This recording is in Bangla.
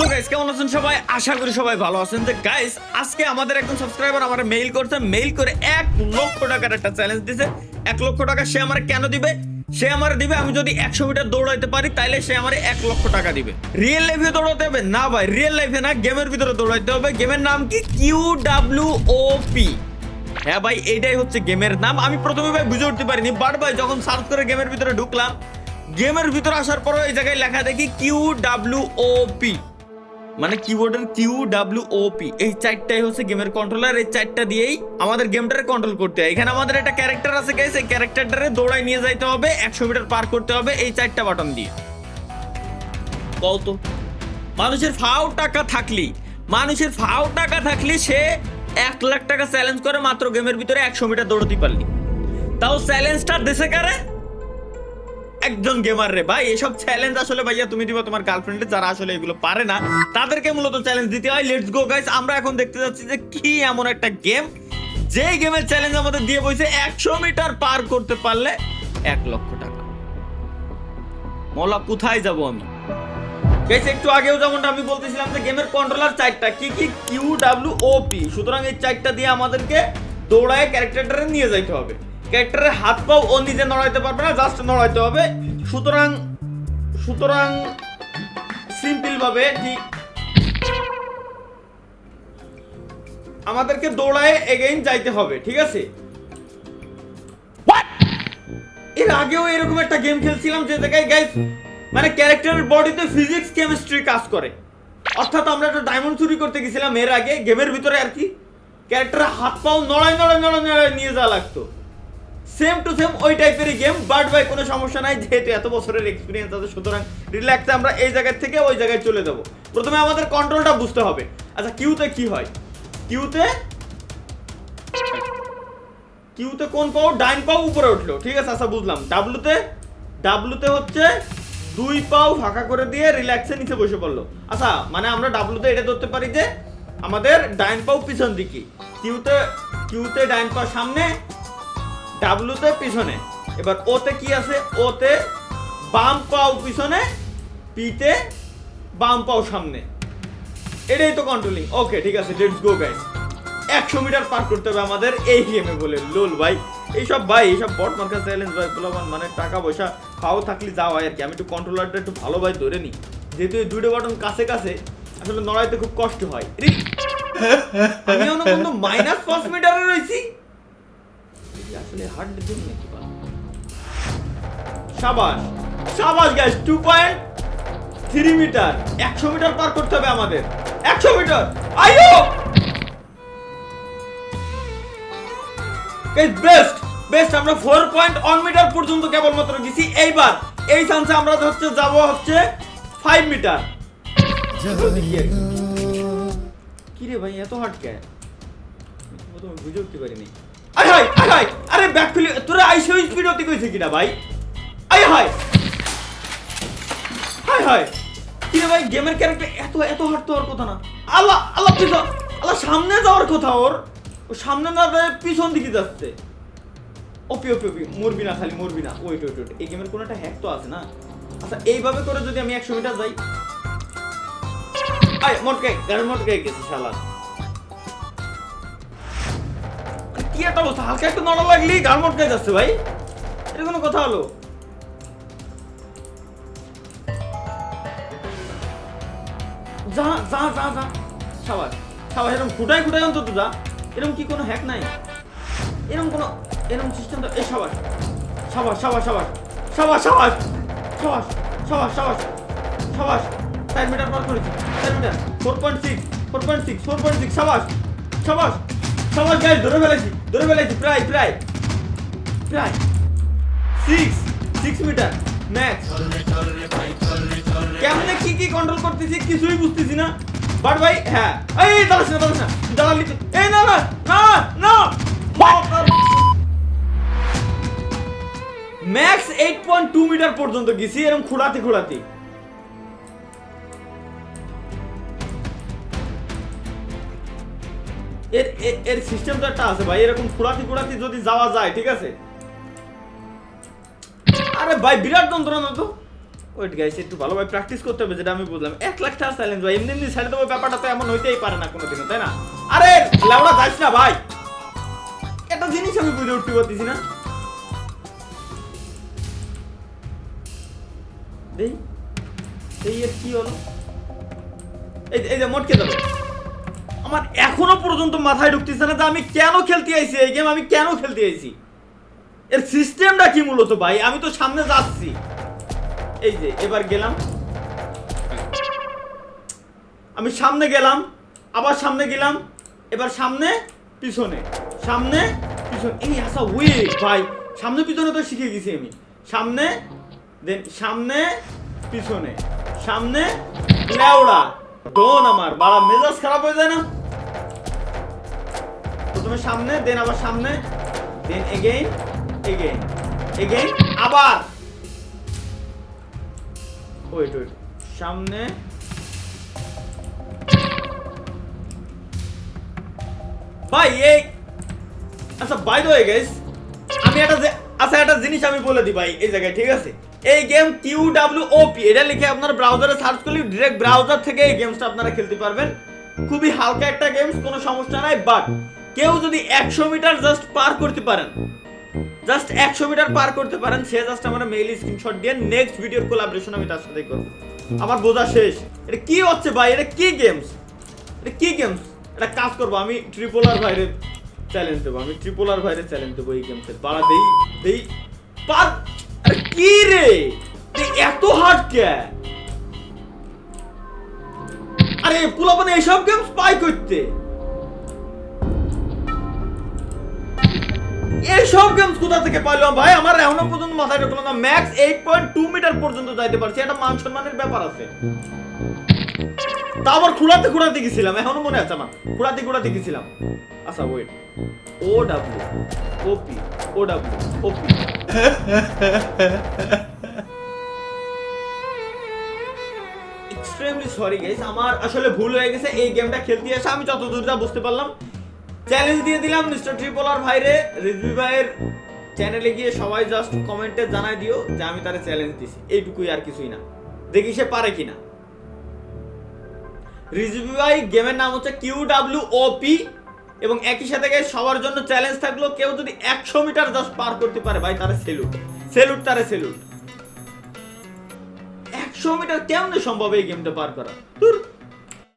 সো গাইস কেমন আছেন সবাই? আশা করি সবাই ভালো আছেন। তো গাইস আজকে আমাদের একজন সাবস্ক্রাইবার আমার মেইল করছে। মেইল করে এক লক্ষ টাকার একটা চ্যালেঞ্জ দিছে। এক লক্ষ টাকা সে আমার কেন দিবে? সে আমার দিবে, আমি যদি একশো মিটার দৌড়াইতে পারি, তাইলে সে আমার এক লক্ষ টাকা দিবে। রিয়েল লাইফে দৌড়াতে হবে? না ভাই রিয়েল লাইফে না গেমের ভিতরে দৌড়াইতে হবে। গেমের নাম কি? কিউ ডাব্লিউ ও পি হ্যাঁ ভাই, এইটাই হচ্ছে গেমের নাম। আমি প্রথমে ভাই বুঝে উঠতে পারিনি বাট ভাই, যখন সার্চ করে গেমের ভিতরে ঢুকলাম গেমের ভিতরে আসার পরও এই জায়গায় লেখা দেখি কিউ ডাব্লিউ ও পি মানে কিবোর্ডের কিউ ডাব্লিউ ও পি এই চারটাই হচ্ছে গেমের কন্ট্রোলার এই চারটা দিয়েই আমাদের গেমটারে কন্ট্রোল করতে হয়। এখানে আমাদের একটা ক্যারেক্টার আছে গাইস এই ক্যারেক্টারটারে দৌড়ায় নিয়ে যাইতে হবে, একশো মিটার পার করতে হবে, এই চারটা বাটন দিয়ে। বল তো, মানুষের ফাও টাকা থাকলি মানুষের ফাও টাকা থাকলি সে এক লাখ টাকা চ্যালেঞ্জ করে মাত্র গেমের ভিতরে একশো মিটার দৌড়তে পারলি। তাও চ্যালেঞ্জটা দেশে কারে? একজন গেমার রে। ভাই, এসব চ্যালেঞ্জ আসলে ভাইয়া তুমি দিবা তোমার গার্লফ্রেন্ডে যারা আসলে এগুলো পারে না, তাদেরকে মূলত চ্যালেঞ্জ দিতে হয়। লেটস গো গাইস আমরা এখন দেখতে যাচ্ছি যে কি এমন একটা গেম যে গেমের চ্যালেঞ্জ আমাদের দিয়ে বইছে, একশো মিটার পার করতে পারলে এক লক্ষ টাকা। মলা, কোথায় যাব আমি? গাইস একটু আগেও যেমনটা আমি বলতেছিলাম যে গেমের কন্ট্রোলার চারটা। কি কি? কিউ ডাব্লিউ ও পি সুতরাং এই চারটা দিয়ে আমাদেরকে দৌড়ায় ক্যারেক্টারটারে নিয়ে যাইতে হবে। ক্যারেক্টারের হাত পাও ও নিজে নড়াইতে পারবে না জাস্ট নড়াইতে হবে। সুতরাং সুতরাং সিম্পল ভাবে ঠিক আমাদেরকে দৌড়ায় এগেইন যাইতে হবে, ঠিক আছে? এর আগেও এরকম একটা গেম খেলছিলাম যে জায়গায় গাইস মানে ক্যারেক্টারের বডিতে ফিজিক্স কেমিস্ট্রি কাজ করে। অর্থাৎ আমরা একটা ডায়মন্ড চুরি করতে গেছিলাম এর আগে গেমের ভিতরে আর কি। ক্যারেক্টারের হাত পাও নড়াই নড়াই নড়াই নড়াই নিয়ে যাওয়া লাগতো। সেম টু সেম ওই টাইপেরই গেম বাট ভাই, কোনো সমস্যা নাই, যেহেতু এত বছরের এক্সপিরিয়েন্স আছে, সুতরাং রিল্যাক্সে আমরা এই জায়গা থেকে ওই জায়গায় চলে যাব। প্রথমে আমাদের কন্ট্রোলটা বুঝতে হবে। আচ্ছা কিউতে কি হয়? কিউতে কিউতে কোন পাও? ডাইন পাও উপরে উঠল, ঠিক আছে? আচ্ছা বুঝলাম। ডাব্লুতে ডাব্লুতে হচ্ছে দুই পাও ফাঁকা করে দিয়ে রিল্যাক্সে নিচে বসে পড়ল। আচ্ছা মানে আমরা ডাব্লুতে এটা ধরতে পারি যে আমাদের ডাইন পাও পিছন দিকে। কিউতে কিউতে ডাইন পাও সামনে ডাব্লুতে পিছনে। এবার ওতে কি আছে? ওতে বাম পাও পিছনে পিতে বাম পাও সামনে। এটাই তো কন্ট্রোলিং ওকে ঠিক আছে লেটস গো গাইস একশো মিটার পার করতে হবে আমাদের এই গেমে বলে লোল ভাই। এইসব ভাই এইসব বট মার্কা চ্যালেঞ্জ ভাই পোলাপান মানে টাকা পয়সা পাও থাকলে যাও হয় আর কি। আমি একটু কন্ট্রোলারটা একটু ভালো ভাই ধরে নিই। যেহেতু এই দুটো বাটন কাছে কাছে আসলে নড়াইতে খুব কষ্ট হয়। রে, আমি এখনও কিন্তু মাইনাস পাঁচ মিটারে রয়েছি। আসলে হার্ড দিন নাকি বা সাবাস সাবাস guys two point three metre একশো মিটার পার করতে হবে আমাদের। একশো মিটার আইও বেস্ট বেস্ট আমরা ফোর পয়েন্ট ওয়ান মিটার পর্যন্ত কেবলমাত্র গেছি। এইবার, এই চান্সে আমরা হচ্ছে যাব হচ্ছে ফাইভ মিটার কি রে ভাই, এত হাট কে বুঝে উঠতে পারিনি। আয় হাই আয় হাই আরে ব্যাক ফিল তোরা আইসো স্পিড অতি কইছে কিনা ভাই? আয় হাই হাই হাই কি রে ভাই গেমের ক্যারেক্টার এত এত হাট তো কথা না। আল্লাহ আল্লাহ পিছন আল্লাহ সামনে যাওয়ার কথা ওর। ও সামনে না যায় পিছন দিকে যাচ্ছে। ওপি ওপি ওপি মরবি না খালি, মরবি না। Wait wait wait. এই গেমের কোনো একটা হ্যাক তো আছে না? আচ্ছা এইভাবে করে যদি আমি একশো মিটার যাই। আয় মটকে গাড়ি মটকে গেছে শালা। কি একটা অবস্থা হালকা একটু নড়া লাগলি গাড় মটকে যাচ্ছে ভাই এটা কোনো কথা হলো যা যা যা যা সাবাস সাবাস এরকম ফুটাই ফুটাই অন্তত যা এরকম কি কোনো হ্যাক নাই এরকম কোনো এরকম সিস্টেম এই সাবাস সাবাস সাবাস সাবাস সাবাস সাবাস সাবাস সাবাস সাবাস সাবাস চার মিটার পার করেছি চার metre four point six four point six four point six সাবাস সাবাস সাবাস গাইজ ধরে ফেলেছি ধরে ফেলেছি প্রায় প্রায়। প্রায়। সিক্স সিক্স মিটার ম্যাক্স কেমনে কি কি কন্ট্রোল করতেছি কিছুই বুঝতেছি না। বাট ভাই হ্যাঁ। এই দাঁড়াস না দাঁড়াস না দাঁড়ালি এই, না না না না। Max eight point two metre পর্যন্ত গেছি এরকম খুঁড়াতে খুঁড়াতে এর এর- সিস্টেম তো একটা আছে ভাই, এরকম খুঁড়াতে খুঁড়াতে যদি যাওয়া যায়, ঠিক আছে? আরে ভাই, বিরাট যন্ত্রণা তো। ওয়েট গাইস একটু ভালোভাবে প্র্যাকটিস করতে হবে, যেটা আমি বুঝলাম। এক লাখ টাকা চ্যালেঞ্জ ভাই, এমনি এমনি ছেড়ে দেবো, ব্যাপারটা তো এমন হইতেই পারে না কোনোদিনও, তাই না? আরে লাউড়া যাস না ভাই। একটা জিনিস আমি বুঝে উঠতে পারতেছি না। এই এর কি হলো? এই এই যে মোটকে দেবো। আমার এখনও পর্যন্ত মাথায় ঢুকতেছে না যে আমি কেন খেলতে আইছি? এই গেম আমি কেন খেলতে আইছি? এর সিস্টেমটা কি মূলত ভাই? আমি তো সামনে যাচ্ছি। এই যে, এবার গেলাম। আমি সামনে গেলাম, আবার সামনে গেলাম, এবার সামনে, পিছনে। সামনে, পিছনে। এই আসা ওয়ে ভাই। সামনে, পিছনে তো শিখে গেছি আমি। সামনে দেন সামনে, পিছনে। সামনে, লেওড়া। ডোন আমার। বাড়া মেজাজ খারাপ হয়ে যায় না? প্রথমে সামনে দেন আবার সামনে দেন এগেইন এগেইন এগেইন আবার। ওয়েট ওয়েট সামনে। ভাই, এই আচ্ছা বাই দ্য গাইস আমি একটা আচ্ছা একটা জিনিস আমি বলে দিই ভাই, এই জায়গায়, ঠিক আছে? এই গেম কিউ ডাব্লিউ ওপি এটা লিখে আপনার ব্রাউজারে সার্চ করলে ডিরেক্ট ব্রাউজার থেকে এই গেমসটা আপনারা খেলতে পারবেন। খুবই হালকা একটা গেমস কোনো সমস্যা নাই বাট কেউ যদি একশো মিটার জাস্ট পার করতে পারেন জাস্ট একশো মিটার পার করতে পারেন, সে জাস্ট আমার মেইল স্ক্রিনশট দিয়ে নেক্সট ভিডিওর কোলাবরেশন আমি তার সাথে করব। আমার বোঝা শেষ। এটা কি হচ্ছে ভাই? এটা কি গেমস এটা কি গেমস এটা কাজ করব। আমি ট্রিপোলার ভাইরে চ্যালেঞ্জ দেবো। আমি ট্রিপোলার ভাইরে চ্যালেঞ্জ দেবো এই গেমসের বাড়া, দেই দেই। পার! আরে কি রে? এত হার্ড কে? আরে, পুলাপানে এইসব গেমস পাই করতে? এইসব গেমস কোথা থেকে পাইলাম? ভাই, আমার এখনও পর্যন্ত মাথায় ঢুকলো না। Max eight point two metre পর্যন্ত যাইতে পারছি। এটা মান সম্মানের ব্যাপার আছে। তা আবার খুঁড়াতে খুঁড়াতে গেছিলাম। এখনও মনে আছে আমার। খুঁড়াতে খুঁড়াতে গেছিলাম। আচ্ছা wait oh W OP oh W OP extremely sorry guys আমার আসলে ভুল হয়ে গেছে। এই গেমটা খেলতে এসে আমি যতদূর যা বুঝতে পারলাম চ্যালেঞ্জ দিয়ে দিলাম মিস্টার ট্রিপলার ভাইরে। রিজভি ভাইয়ের চ্যানেলে গিয়ে সবাই জাস্ট কমেন্টে জানাই দিও যে আমি তারে চ্যালেঞ্জ দিছি। এইটুকুই আর কিছুই না। দেখি সে পারে কিনা। রিজভি ভাই গেমের নাম হচ্ছে কিউ ডাব্লিউ ওপি এবং একই সাথে guys, সবার জন্য চ্যালেঞ্জ থাকল কেউ যদি একশো মিটার জাস্ট পার করতে পারে, ভাই তারে সেলুট সেলুট তারে সেলুট একশো মিটার কেমনে সম্ভব এই গেমটা পার করা?